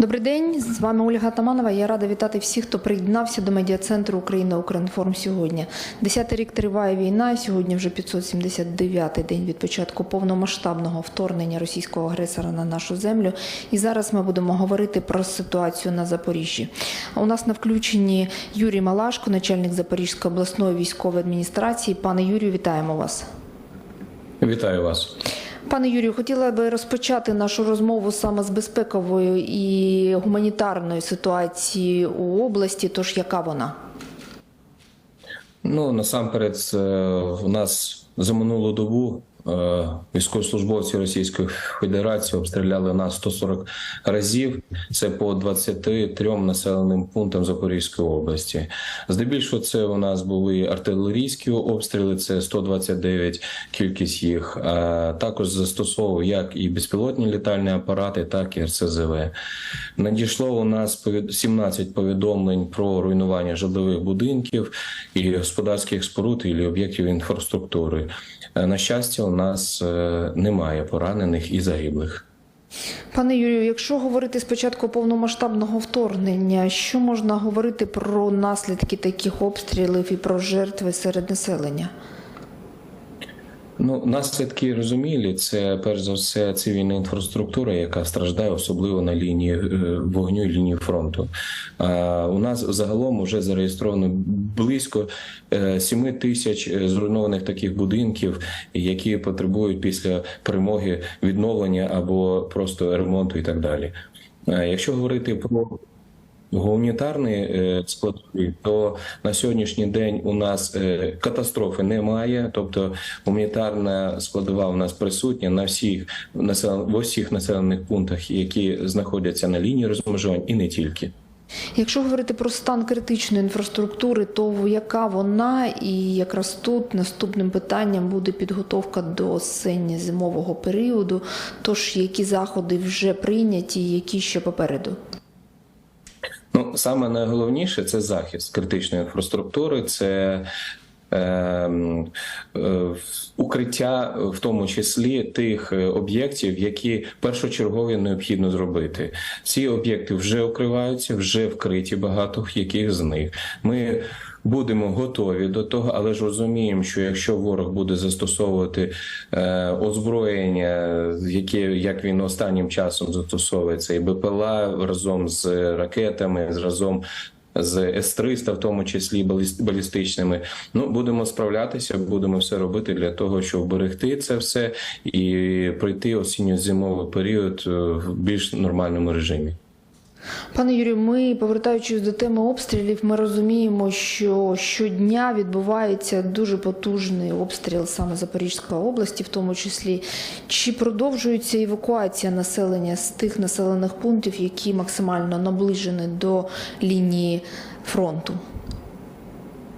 Добрий день, з вами Ольга Таманова. Я рада вітати всіх, хто приєднався до медіа-центру Україна Укрінформ сьогодні. Десятий рік триває війна. Сьогодні вже 579-й день від початку повномасштабного вторгнення російського агресора на нашу землю. І зараз ми будемо говорити про ситуацію на Запоріжжі. У нас на включенні Юрій Малашко, начальник Запорізької обласної військової адміністрації. Пане Юрію, вітаємо вас. Вітаю вас. Пане Юрію, хотіла би розпочати нашу розмову саме з безпекової і гуманітарної ситуації у області. Тож яка вона? Ну насамперед, е, у нас за минулу добу е, військовослужбовці Російської Федерації обстріляли нас 140 разів. Це по 23 населеним пунктам Запорізької області. Здебільшого, це у нас були артилерійські обстріли. Це 129 кількість їх. Також застосовував як і безпілотні літальні апарати, так і РСЗВ. Надійшло у нас повід- 17 повідомлень про руйнування житлових будинків і господарських споруд і об'єктів інфраструктури. Е, На щастя, у нас е, немає поранених і загиблих. Пане Юрію, якщо говорити спочатку повномасштабного вторгнення, що можна говорити про наслідки таких обстрілів і про жертви серед населення? Ну, наслідки розумілі. Це перш за все цивільна інфраструктура, яка страждає особливо на лінії е, вогню і лінії фронту. А у нас загалом вже зареєстровано близько 7 тисяч е, зруйнованих таких будинків, які потребують після перемоги відновлення або просто ремонту і так далі. Е, Якщо говорити про Гуманітарний е, складовий, то на сьогоднішній день у нас е, катастрофи немає. Тобто гуманітарна складова у нас присутня на всіх в усіх населених пунктах, які знаходяться на лінії розмежувань, і не тільки. Якщо говорити про стан критичної інфраструктури, то яка вона, і якраз тут наступним питанням буде підготовка до осінньо-зимового періоду. Тож які заходи вже прийняті, які ще попереду? Ну саме найголовніше це захист критичної інфраструктури, це е, е, укриття, в тому числі тих е, об'єктів, які першочергові необхідно зробити. Ці об'єкти вже укриваються, вже вкриті багато яких з них. Ми Будемо готові до того, але ж розуміємо, що якщо ворог буде застосовувати е, озброєння, яке як він останнім часом застосовується, і БПЛА разом з ракетами, разом з С-300, в тому числі баліс- балістичними, ну будемо справлятися, будемо все робити для того, щоб вберегти це все і пройти осінньо-зимовий період е, в більш нормальному режимі. Пане Юрію, ми повертаючись до теми обстрілів, ми розуміємо, що щодня відбувається дуже потужний обстріл саме Запорізької області, в тому числі. Чи продовжується евакуація населення з тих населених пунктів, які максимально наближені до лінії фронту?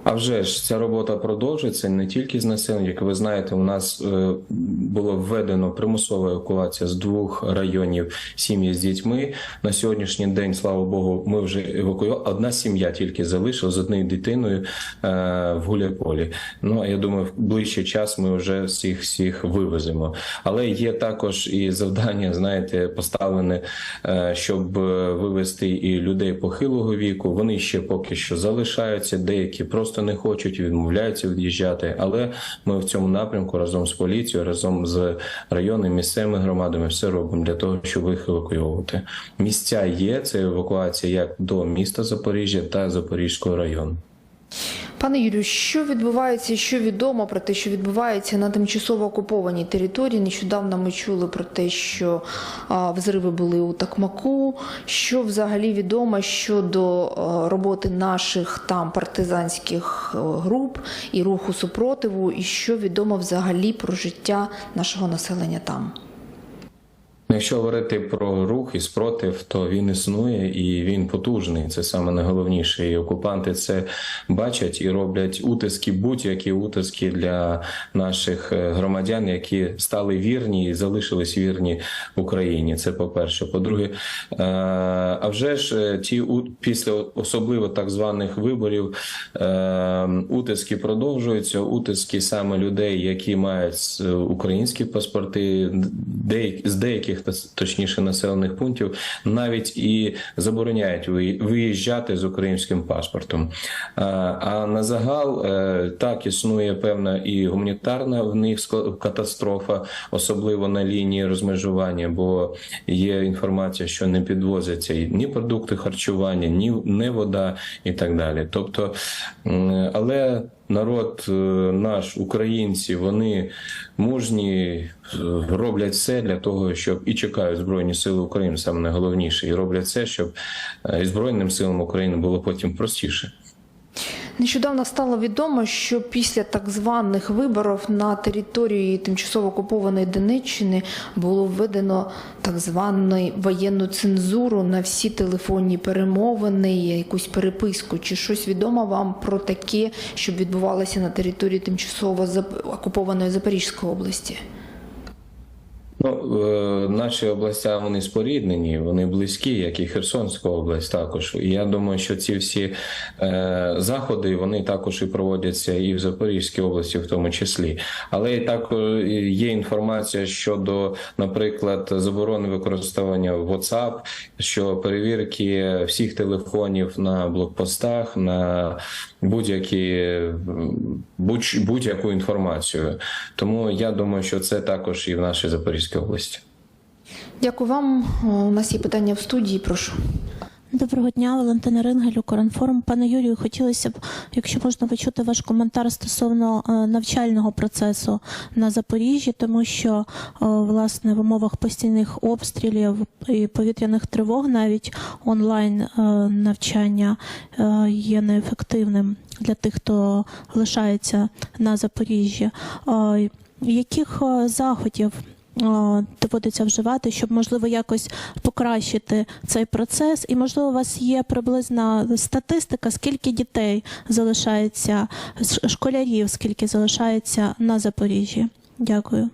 А вже ж ця робота продовжується не тільки з населенням. Як ви знаєте, у нас е, було введено примусова евакуація з двох районів сім'ї з дітьми. На сьогоднішній день, слава Богу, ми вже евакуювали. Одна сім'я тільки залишилась з однією дитиною е, в Гуляйполі. Ну я думаю, в ближчий час ми вже всіх всіх вивеземо. Але є також і завдання, знаєте, поставлене, е, щоб вивезти і людей похилого віку. Вони ще поки що залишаються, деякі просто не хочуть, відмовляються від'їжджати. Але ми в цьому напрямку разом з поліцією, разом з районними місцевими громадами все робимо для того, щоб їх евакуювати. Місця є. Це евакуація як до міста Запоріжжя та Запорізького району. Пане Юрію, що відбувається, що відомо про те, що відбувається на тимчасово окупованій території? Нещодавно ми чули про те, що взриви були у Такмаку. Що взагалі відомо щодо роботи наших там партизанських е, груп і руху супротиву, і що відомо взагалі про життя нашого населення там? Якщо говорити про рух і спротив, то він існує і він потужний. Це саме найголовніше. І окупанти це бачать і роблять утиски, будь-які утиски для наших е, громадян, які стали вірні і залишились вірні Україні. Це по перше. По-друге, е, а вже ж е, ті після особливо так званих виборів утиски продовжуються. Утиски саме людей, які мають українські паспорти, з деяких точніше населених пунктів навіть і забороняють ви- виїжджати з українським паспортом. А, на загал е, так існує певна і гуманітарна в них катастрофа, особливо на лінії розмежування, бо є інформація, що не підвозяться ні продукти харчування, ні не вода і так далі. Тобто, але народ е, наш, українці, вони мужні, е, роблять все для того, щоб і чекають Збройні Сили України, саме найголовніше, і роблять все, щоб е, і Збройним силам України було потім простіше. Нещодавно стало відомо, що після так званих виборів на території тимчасово окупованої Донеччини було введено так звану воєнну цензуру на всі телефонні перемовини, якусь переписку. Чи щось відомо вам про таке, що відбувалося на території тимчасово окупованої Запорізької області? Ну, е, наші областя вони споріднені, вони близькі, як і Херсонська область також. І я думаю, що ці всі е, заходи вони також і проводяться і в Запорізькій області, в тому числі. Але і так е, є інформація щодо, наприклад, заборони використання WhatsApp, що перевірки всіх телефонів на блокпостах, на будь-які будь-яку інформацію. Тому я думаю, що це також і в нашій Запорізькій області. Дякую вам. У нас є питання в студії. Прошу. Доброго дня, Валентина Рингель, Укрінформ. Пане Юрію, хотілося б, якщо можна почути ваш коментар стосовно е, навчального процесу на Запоріжжі, тому що е, власне в умовах постійних обстрілів і повітряних тривог навіть онлайн е, навчання е, є неефективним для тих, хто лишається на Запоріжжі. Е, Яких е, заходів е, доводиться вживати, щоб можливо якось покращити цей процес? І можливо, у вас є приблизна статистика, скільки дітей залишається школярів, скільки залишається на Запоріжжі? Дякую.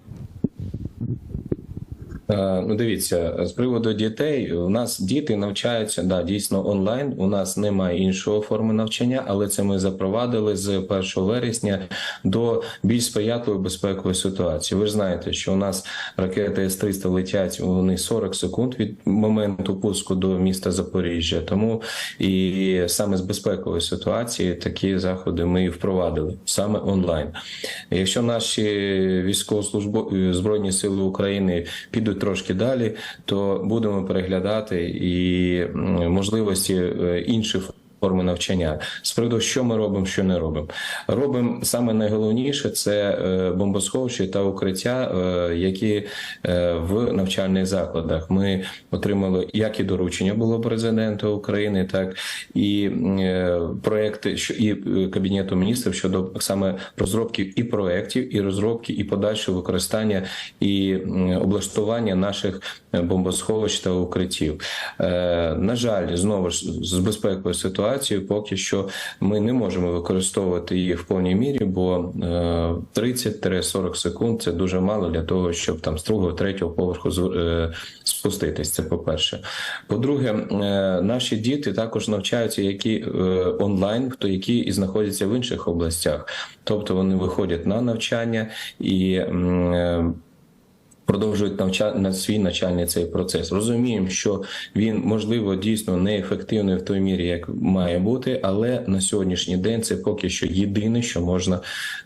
Е, Ну, дивіться, з приводу дітей, у нас діти навчаються да, дійсно онлайн. У нас немає іншої форми навчання, але це ми запровадили з 1 вересня до більш сприятливої безпекової ситуації. Ви ж знаєте, що у нас ракети С-300 летять вони 40 секунд від моменту пуску до міста Запоріжжя. Тому і саме з безпекової ситуації такі заходи ми і впровадили саме онлайн. Якщо наші військовослужбові збройні сили України підуть трошки далі, то будемо переглядати і можливості е, інших. Форми навчання з приводу, що ми робимо, що не робимо. Робимо саме найголовніше це е, бомбосховища та укриття, е, які е, в навчальних закладах. Ми отримали як і доручення було президента України, так і проекти і кабінету міністрів щодо саме розробки і проєктів, і розробки, і подальшого використання і облаштування наших бомбосховищ та укриттів. На жаль, знову ж з безпековою ситуацією, поки що ми не можемо використовувати їх в повній мірі, бо е, 30-40 секунд це дуже мало для того, щоб там з другого, третього поверху е, спуститись. Це по-перше. По-друге, е, наші діти також навчаються, які е, онлайн, хто які і знаходяться в інших областях, тобто вони виходять на навчання і. Продовжують навча... на свій навчальний цей процес. Розуміємо, що він можливо дійсно неефективний в той мірі, як має бути, але на сьогоднішній день це поки що єдине, що можна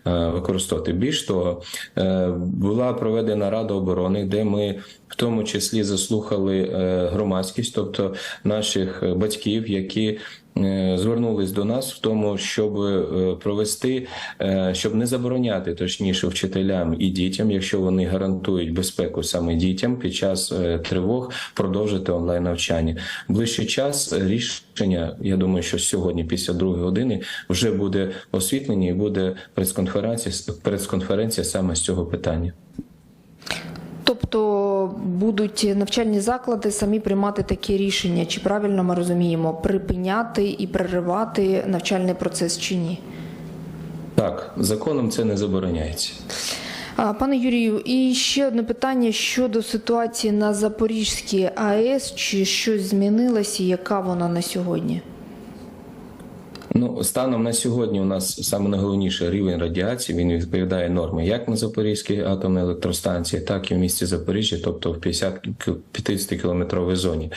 е, використовувати. Більш того, е, була проведена рада оборони, де ми в тому числі заслухали е, громадськість, тобто наших батьків, які звернулись до нас в тому, щоб е, провести, е, щоб не забороняти точніше вчителям і дітям, якщо вони гарантують безпеку саме дітям під час е, тривог, продовжити онлайн навчання. Ближчий час е, рішення, я думаю, що сьогодні, після другої години, вже буде освітлення і буде прес-конференція прес-конференція саме з цього питання. Тобто будуть навчальні заклади самі приймати такі рішення, чи правильно ми розуміємо, припиняти і переривати навчальний процес чи ні? Так, законом це не забороняється. Пане Юрію, і ще одне питання щодо ситуації на Запорізькій АЕС. Чи щось змінилося, і яка вона на сьогодні? Ну, станом на сьогодні у нас саме найголовніший рівень радіації він відповідає нормі як на Запорізькій атомній електростанції, так і в місті Запоріжжя, тобто в 50 ки- 50 кілометровій зоні.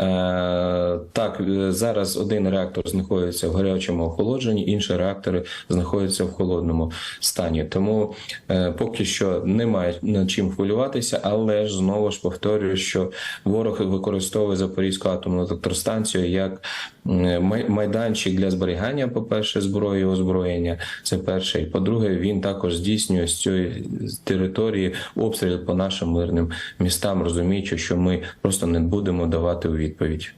Е, так, е, зараз один реактор знаходиться в гарячому охолодженні, інші реактори знаходяться в холодному стані. Тому е, поки що немає над чим хвилюватися, але ж знову ж повторюю, що ворог використовує Запорізьку атомну електростанцію як майданчик для зберігання, по-перше, зброї і озброєння. Це перше. І по-друге, він також здійснює з цієї території обстріл по нашим мирним містам, розуміючи, що ми просто не будемо давати у відповідь.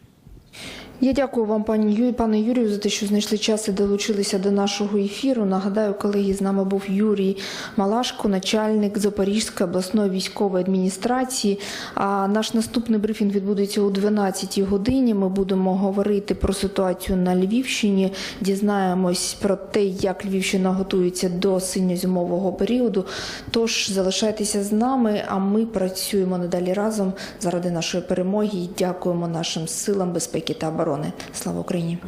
Я дякую вам, пані Ю, пане Юрію, за те, що знайшли час і долучилися до нашого ефіру. Нагадаю, колеги, з нами був Юрій Малашко, начальник Запорізької обласної військової адміністрації. А наш наступний брифінг відбудеться о 12 годині. Ми будемо говорити про ситуацію на Львівщині, дізнаємось про те, як Львівщина готується до синьо-зимового періоду. Тож залишайтеся з нами, а ми працюємо надалі разом заради нашої перемоги і дякуємо нашим силам безпеки та оборони. Слава Україні!